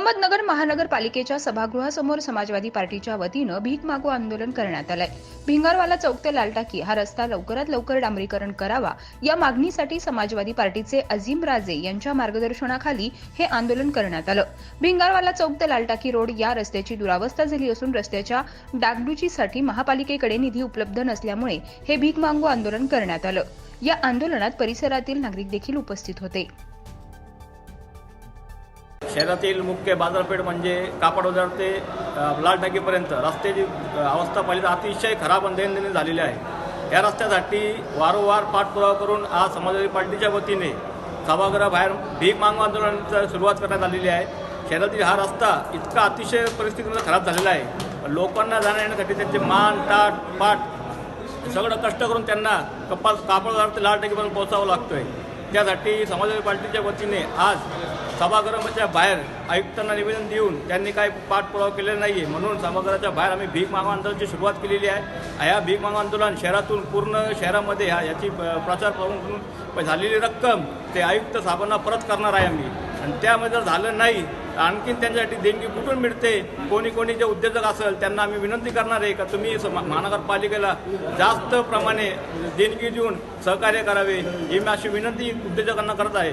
अहमदनगर महानगरपालिकेच्या सभागृहासमोर समाजवादी पार्टीच्या वतीनं भीक मागू आंदोलन करण्यात आलंय. भिंगारवाला चौक ते लालटाकी हा रस्ता लवकरात लवकर डांबरीकरण करावा या मागणीसाठी समाजवादी पार्टीचे अझीम राजे यांच्या मार्गदर्शनाखाली हे आंदोलन करण्यात आलं. भिंगारवाला चौक ते लालटाकी रोड या रस्त्याची दुरावस्था झाली असून रस्त्याच्या डागडुजीसाठी महापालिकेकडे निधी उपलब्ध नसल्यामुळे हे भीक मागू आंदोलन करण्यात आलं. या आंदोलनात परिसरातील नागरिक देखील उपस्थित होते. शहरातील मुख्य बाजारपेठ म्हणजे कापड बाजार ते लाल टाकीपर्यंत. रस्त्याची अवस्था पाहिली तर अतिशय खराब आणि दैनंदिन झालेली आहे. या रस्त्यासाठी वारंवार पाठपुरावा करून आज समाजवादी पार्टीच्या वतीने सभागृहाबाहेर भीक मागू आंदोलनाची सुरुवात करण्यात आलेली आहे. शहरातील हा रस्ता इतका अतिशय परिस्थितीमध्ये खराब झालेला आहे. लोकांना जाण्या येण्यासाठी त्यांचे मान टाट पाठ सगळं कष्ट करून त्यांना कपाल कापड बाजार ते लाल टाकीपर्यंत पोहोचावं लागतोय. त्यासाठी समाजवादी पार्टीच्या वतीने आज सभागृहाच्या बाहेर आयुक्तांना निवेदन देऊन त्यांनी काही पाठपुरावा केलेला नाही आहे म्हणून सभागृहाच्या बाहेर आम्ही भीक मागू आंदोलनाची सुरुवात केलेली आहे. ह्या भीक मागू आंदोलन शहरातून पूर्ण शहरामध्ये ह्या याची प- प्रचार करून झालेली रक्कम ते आयुक्त साहेबांना परत करणार आहे आम्ही. आणि त्यामध्ये जर झालं नाही तर आणखीन त्यांच्यासाठी देणगी कुठून मिळते? कोणी कोणी जे उद्योजक असेल त्यांना आम्ही विनंती करणार आहे का? तुम्ही स- महानगरपालिकेला जास्त प्रमाणे देणगी देऊन सहकार्य करावे ही मी अशी विनंती उद्योजकांना करत आहे.